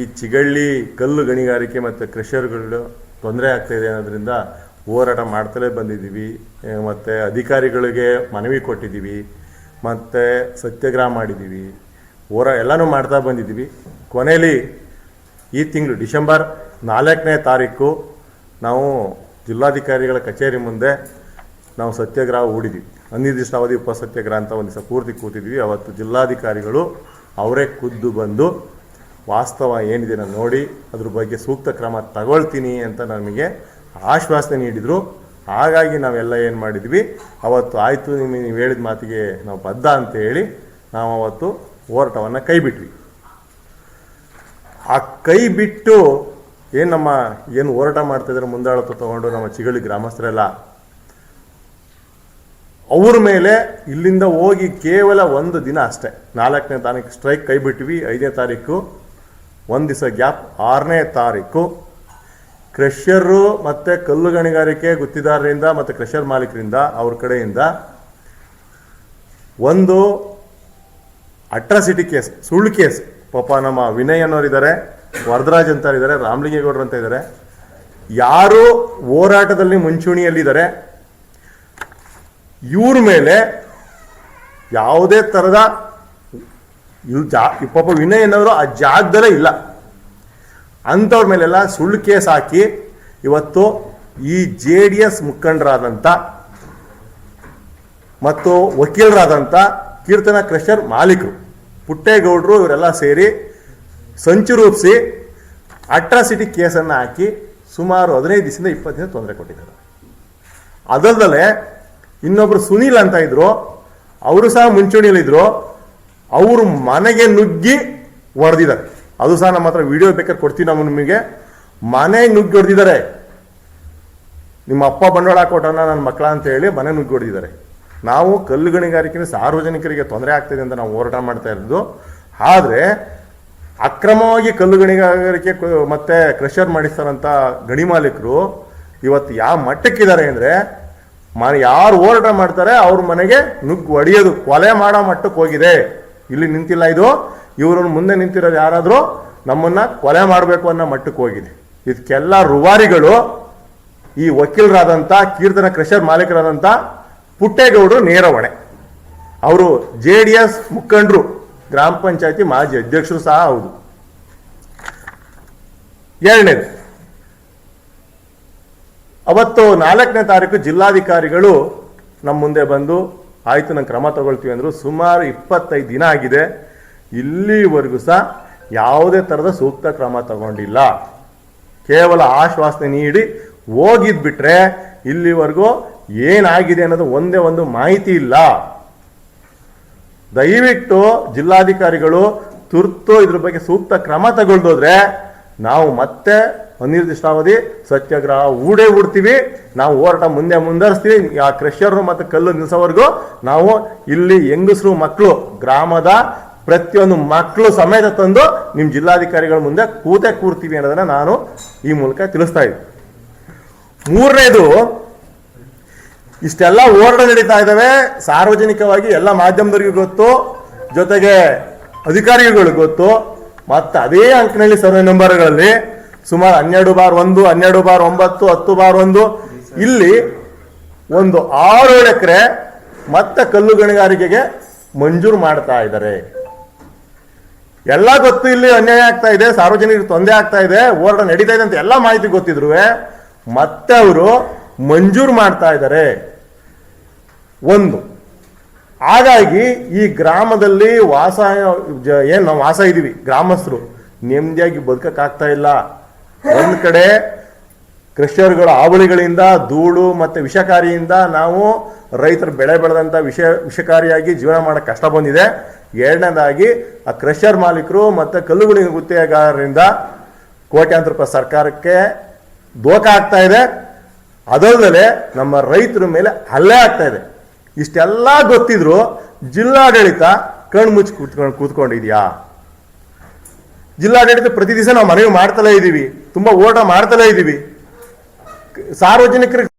ಈ ಚಿಗಳ್ಳಿ ಕಲ್ಲು ಗಣಿಗಾರಿಕೆ ಮತ್ತು ಕ್ರೆಷರ್ಗಳು ತೊಂದರೆ ಆಗ್ತಾಯಿದೆ ಅನ್ನೋದ್ರಿಂದ ಹೋರಾಟ ಮಾಡ್ತಲೇ ಬಂದಿದ್ದೀವಿ. ಮತ್ತು ಅಧಿಕಾರಿಗಳಿಗೆ ಮನವಿ ಕೊಟ್ಟಿದ್ದೀವಿ. ಮತ್ತು ಸತ್ಯಾಗ್ರಹ ಮಾಡಿದ್ದೀವಿ. ಹೋರಾ, ಎಲ್ಲನೂ ಮಾಡ್ತಾ ಬಂದಿದ್ದೀವಿ. ಕೊನೆಯಲ್ಲಿ ಈ ತಿಂಗಳು ಡಿಸೆಂಬರ್ ನಾಲ್ಕನೇ ತಾರೀಕು ನಾವು ಜಿಲ್ಲಾಧಿಕಾರಿಗಳ ಕಚೇರಿ ಮುಂದೆ ನಾವು ಸತ್ಯಾಗ್ರಹ ಹೂಡಿದ್ವಿ ಅನಿರ್ದಿಷ್ಟಾವಧಿ ಉಪ ಸತ್ಯಾಗ್ರಹ ಅಂತ ಒಂದು ದಿವಸ ಪೂರ್ತಿ ಕೂತಿದ್ವಿ ಅವತ್ತು ಜಿಲ್ಲಾಧಿಕಾರಿಗಳು ಅವರೇ ಖುದ್ದು ಬಂದು ವಾಸ್ತವ ಏನಿದೆ ನಾನು ನೋಡಿ, ಅದ್ರ ಬಗ್ಗೆ ಸೂಕ್ತ ಕ್ರಮ ತಗೊಳ್ತೀನಿ ಅಂತ ನಮಗೆ ಆಶ್ವಾಸನೆ ನೀಡಿದರು. ಹಾಗಾಗಿ ನಾವೆಲ್ಲ ಏನು ಮಾಡಿದ್ವಿ, ಅವತ್ತು ಆಯಿತು ನಿಮಗೆ ನೀವು ಹೇಳಿದ ಮಾತಿಗೆ ನಾವು ಬದ್ಧ ಅಂತ ಹೇಳಿ ನಾವು ಅವತ್ತು ಹೋರಾಟವನ್ನು ಕೈ ಬಿಟ್ವಿ ಆ ಕೈ ಬಿಟ್ಟು ಏನು ನಮ್ಮ, ಏನು ಹೋರಾಟ ಮಾಡ್ತಿದ್ದಾರೆ ಮುಂದಾಳತ್ವ ತಗೊಂಡು ನಮ್ಮ ಚಿಗಳಿ ಗ್ರಾಮಸ್ಥರೆಲ್ಲ, ಅವ್ರ ಮೇಲೆ ಇಲ್ಲಿಂದ ಹೋಗಿ ಕೇವಲ ಒಂದು ದಿನ ಅಷ್ಟೇ, ನಾಲ್ಕನೇ ತಾರೀಕು ಸ್ಟ್ರೈಕ್ ಕೈಬಿಟ್ವಿ, ಐದನೇ ತಾರೀಕು ಒಂದು ದಿವಸ ಗ್ಯಾಪ್, ಆರನೇ ತಾರೀಕು. ಕ್ರೆಷರು ಮತ್ತು ಕಲ್ಲು ಗಣಿಗಾರಿಕೆ ಗುತ್ತಿದಾರರಿಂದ ಮತ್ತು ಕ್ರೆಷರ್ ಮಾಲೀಕರಿಂದ ಅವ್ರ ಕಡೆಯಿಂದ ಒಂದು ಅಟ್ರಾಸಿಟಿ ಕೇಸ್, ಸುಳ್ಳು ಕೇಸ್. ಪಾಪ ನಮ್ಮ ವಿನಯ್ ಅನ್ನೋರಿದ್ದಾರೆ, ವರದರಾಜ್ ಅಂತ ಇದ್ದಾರೆ ರಾಮಲಿಂಗೇಗೌಡರು ಅಂತ ಇದ್ದಾರೆ ಯಾರು ಹೋರಾಟದಲ್ಲಿ ಮುಂಚೂಣಿಯಲ್ಲಿದ್ದಾರೆ, ಇವ್ರ ಮೇಲೆ ಯಾವುದೇ ಥರದ ಇವ್ ಜಾ ಪಾಪ ವಿನಯ್ ಅನ್ನೋರು ಆ ಜಾಗದಲ್ಲೇ ಇಲ್ಲ. ಅಂಥವ್ರ ಮೇಲೆಲ್ಲ ಸುಳ್ಳು ಕೇಸ್ ಹಾಕಿ ಇವತ್ತು ಈ ಜೆ ಡಿ ಎಸ್ ಮುಖಂಡರಾದಂಥ ಮತ್ತು ವಕೀಲರಾದಂಥ ಕೀರ್ತನ ಕ್ರಷರ್ ಮಾಲೀಕರು, ಪುಟ್ಟೇಗೌಡರು ಇವರೆಲ್ಲ ಸೇರಿ ಸಂಚು ರೂಪಿಸಿ ಅಟ್ರಾಸಿಟಿ ಕೇಸನ್ನು ಹಾಕಿ ಸುಮಾರು ಹದಿನೈದು ದಿವಸದಿಂದ ಇಪ್ಪತ್ತು ದಿನ ತೊಂದರೆ ಕೊಟ್ಟಿದ್ದಾರೆ. ಅದಲ್ಲದೆ ಇನ್ನೊಬ್ರು ಸುನೀಲ್ ಅಂತ ಇದ್ರು, ಅವರು ಸಹ ಮುಂಚೂಣಿಯಲ್ಲಿದ್ರು. ಅವರು ಮನೆಗೆ ನುಗ್ಗಿ ಹೊಡೆದಿದ್ದಾರೆ ಅದು ಸಹ ನಮ್ಮ ಹತ್ರ ವಿಡಿಯೋ ಬೇಕಾದ್ರೆ ಕೊಡ್ತೀವಿ ನಾವು ನಿಮಗೆ. ಮನೆಗೆ ನುಗ್ಗಿ ಹೊಡೆದಿದ್ದಾರೆ ನಿಮ್ಮ ಅಪ್ಪ ಬಂಡವಾಳ ಕೊಟ್ಟನ ನನ್ನ ಮಕ್ಕಳ ಅಂತ ಹೇಳಿ ಮನೆ ನುಗ್ಗಿ ಹೊಡೆದಿದ್ದಾರೆ ನಾವು ಕಲ್ಲು ಗಣಿಗಾರಿಕೆ ಸಾರ್ವಜನಿಕರಿಗೆ ತೊಂದರೆ ಆಗ್ತಿದೆ ಅಂತ ನಾವು ಹೋರಾಟ ಮಾಡ್ತಾ ಇರೋದು. ಆದರೆ ಅಕ್ರಮವಾಗಿ ಕಲ್ಲು ಗಣಿಗಾರಿಕೆ ಮತ್ತೆ ಕ್ರಷರ್ ಮಾಡಿಸ್ತಾರಂಥ ಗಣಿ ಮಾಲೀಕರು ಇವತ್ತು ಯಾವ ಮಟ್ಟಕ್ಕಿದ್ದಾರೆ ಅಂದರೆ ಮನೆ ಯಾರು ಹೋರಾಟ ಮಾಡ್ತಾರೆ ಅವ್ರ ಮನೆಗೆ ನುಗ್ಗಿ ಹೊಡೆಯೋದು ಕೊಲೆ ಮಾಡೋ ಮಟ್ಟಕ್ಕೆ ಹೋಗಿದೆ. ಇಲ್ಲಿ ನಿಂತಿಲ್ಲ ಇದು. ಇವರು ಮುಂದೆ ನಿಂತಿರೋರು ಯಾರಾದರೂ ನಮ್ಮನ್ನ ಕೊಲೆ ಮಾಡಬೇಕು ಅನ್ನೋ ಮಟ್ಟಕ್ಕೆ ಹೋಗಿದೆ. ಇದಕ್ಕೆಲ್ಲ ರುವಾರಿಗಳು ಈ ವಕೀಲರಾದಂಥ ಕೀರ್ತನ ಕ್ರಷರ್ ಮಾಲೀಕರಾದಂಥ ಪುಟ್ಟೇಗೌಡರು ನೇರ ಹೊಣೆ ಅವರು ಜೆ ಡಿ ಎಸ್ ಮುಖಂಡರು, ಗ್ರಾಮ ಪಂಚಾಯತಿ ಮಾಜಿ ಅಧ್ಯಕ್ಷರು ಸಹ ಹೌದು. ಎರಡನೇದು, ಅವತ್ತು ನಾಲ್ಕನೇ ತಾರೀಕು ಜಿಲ್ಲಾಧಿಕಾರಿಗಳು ನಮ್ಮ ಮುಂದೆ ಬಂದು ಆಯ್ತು, ನಾನು ಕ್ರಮ ತಗೊಳ್ತೀವಿ ಅಂದರು ಸುಮಾರು ಇಪ್ಪತ್ತೈದು ದಿನ ಆಗಿದೆ. ಇಲ್ಲಿವರೆಗೂ ಸಹ ಯಾವುದೇ ಥರದ ಸೂಕ್ತ ಕ್ರಮ ತಗೊಂಡಿಲ್ಲ. ಕೇವಲ ಆಶ್ವಾಸನೆ ನೀಡಿ ಹೋಗಿದ್ಬಿಟ್ರೆ ಇಲ್ಲಿವರೆಗೂ ಏನಾಗಿದೆ ಅನ್ನೋದು ಒಂದೇ ಒಂದು ಮಾಹಿತಿ ಇಲ್ಲ. ದಯವಿಟ್ಟು ಜಿಲ್ಲಾಧಿಕಾರಿಗಳು ತುರ್ತು ಇದ್ರ ಬಗ್ಗೆ ಸೂಕ್ತ ಕ್ರಮ ತಗೊಳ್ದೋದ್ರೆ ನಾವು ಮತ್ತೆ ಅನಿರ್ದಿಷ್ಟಾವಧಿ ಸತ್ಯಾಗ್ರಹ ಊಡೇ ಹೂಡ್ತೀವಿ. ನಾವು ಹೋರಾಟ ಮುಂದೆ ಮುಂದರಿಸ್ತೀವಿ ಆ ಕ್ರಷರ್ ಮತ್ತು ಕಲ್ಲು ನಿಲ್ಲಿಸೋವರೆಗೂ ನಾವು ಇಲ್ಲಿ ಹೆಂಗಸರು, ಮಕ್ಕಳು, ಗ್ರಾಮದ ಪ್ರತಿಯೊಂದು ಮಕ್ಕಳು ಸಮೇತ ತಂದು ನಿಮ್ಮ ಜಿಲ್ಲಾಧಿಕಾರಿಗಳ ಮುಂದೆ ಕೂತೆ ಕೂರ್ತೀವಿ ಅನ್ನೋದನ್ನ ನಾನು ಈ ಮೂಲಕ ತಿಳಿಸ್ತಾ ಇದ್ದೀನಿ. ಮೂರನೇದು, ಇಷ್ಟೆಲ್ಲ ಹೋರಾಟ ನಡೀತಾ ಇದ್ದಾವೆ. ಸಾರ್ವಜನಿಕವಾಗಿ ಎಲ್ಲ ಮಾಧ್ಯಮದವರಿಗೂ ಗೊತ್ತು. ಜೊತೆಗೆ ಅಧಿಕಾರಿಗಳಿಗೆ ಗೊತ್ತು. ಮತ್ತು ಅದೇ ಅಂಕನಲ್ಲಿ ಸರ್ವೆ ನಂಬರ್ಗಳಲ್ಲಿ ಸುಮಾರು ಹನ್ನೆರಡು ಬಾರ್ ಒಂದು, ಹನ್ನೆರಡು ಬಾರ್ ಒಂಬತ್ತು, ಹತ್ತು ಬಾರ್ ಒಂದು. ಇಲ್ಲಿ ಒಂದು ಆರು ಎಕರೆ ಮತ್ತೆ ಕಲ್ಲು ಗಣಿಗಾರಿಕೆಗೆ ಮಂಜೂರು ಮಾಡ್ತಾ ಇದ್ದಾರೆ ಎಲ್ಲ ಗೊತ್ತು ಇಲ್ಲಿ ಅನ್ಯಾಯ ಆಗ್ತಾ ಇದೆ ಸಾರ್ವಜನಿಕರಿಗೆ ತೊಂದರೆ ಆಗ್ತಾ ಇದೆ, ಹೋರಾಟ ನಡೀತಾ ಇದೆ ಅಂತ ಎಲ್ಲ ಮಾಹಿತಿ ಗೊತ್ತಿದ್ರು. ಮತ್ತೆ ಅವರು ಮಂಜೂರು ಮಾಡ್ತಾ ಇದ್ದಾರೆ ಒಂದು, ಹಾಗಾಗಿ ಈ ಗ್ರಾಮದಲ್ಲಿ ವಾಸ ಏನು ನಾವು ವಾಸ ಇದ್ದೀವಿ, ಗ್ರಾಮಸ್ಥರು. ನೆಮ್ಮದಿಯಾಗಿ ಬದುಕಕ್ಕಾಗ್ತಾ ಇಲ್ಲ. ಒಂದ್ ಕಡೆ ಕ್ರಷರ್ಗಳ ಆವಳಿಗಳಿಂದ ಧೂಳು ಮತ್ತೆ ವಿಷಕಾರಿಯಿಂದ ನಾವು ರೈತರು ಬೆಳೆ ಬೆಳೆದಂತ ವಿಷ, ವಿಷಕಾರಿಯಾಗಿ ಜೀವನ ಮಾಡಕ್ ಕಷ್ಟ ಬಂದಿದೆ. ಎರಡನೇದಾಗಿ, ಆ ಕ್ರಷರ್ ಮಾಲೀಕರು ಮತ್ತೆ ಕಲ್ಲುಗಳಿನ ಗುತ್ತಿಗೆಗಾರರಿಂದ ಕೋಟ್ಯಾಂತರ ರೂಪಾಯಿ ಸರ್ಕಾರಕ್ಕೆ ದೋಖ ಆಗ್ತಾ ಇದೆ. ಅದಲ್ಲದೆ ನಮ್ಮ ರೈತರ ಮೇಲೆ ಹಲ್ಲೆ ಆಗ್ತಾ ಇದೆ. ಇಷ್ಟೆಲ್ಲ ಗೊತ್ತಿದ್ರು ಜಿಲ್ಲಾಡಳಿತ ಕಣ್ಣು ಮುಚ್ಚಿ ಕೂತ್ಕೊಂಡು ಕೂತ್ಕೊಂಡಿದ್ಯಾ? ಜಿಲ್ಲಾಡಳಿತ ಪ್ರತಿ ದಿವಸ ನಾವು ಮನವಿ ಮಾಡ್ತಲೇ ಇದ್ದೀವಿ ತುಂಬಾ ಓಟ ಮಾಡ್ತಲೇ ಇದ್ದೀವಿ ಸಾರ್ವಜನಿಕರಿಗೆ